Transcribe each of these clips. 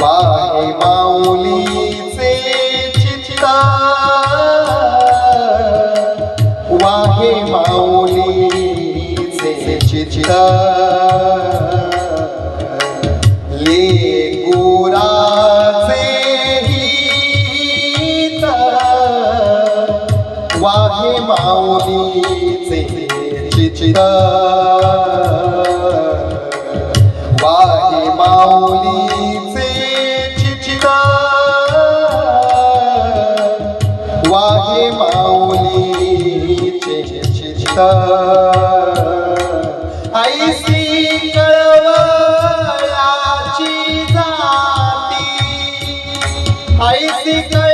वाहे माऊलीचे चित्त वाहे माऊलीचे चित्त ले गुराचे हित वाहे माऊलीचे चित्त ऐसी कळवळाची जाती. ऐसी कळ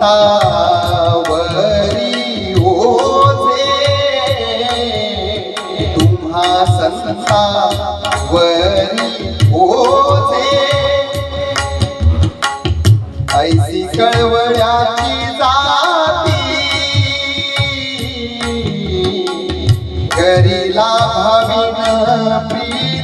संतावरी ओझे. तुम्हा संतावरी ओझे. ऐसी कळवळ्याची जाती. करीला भाविन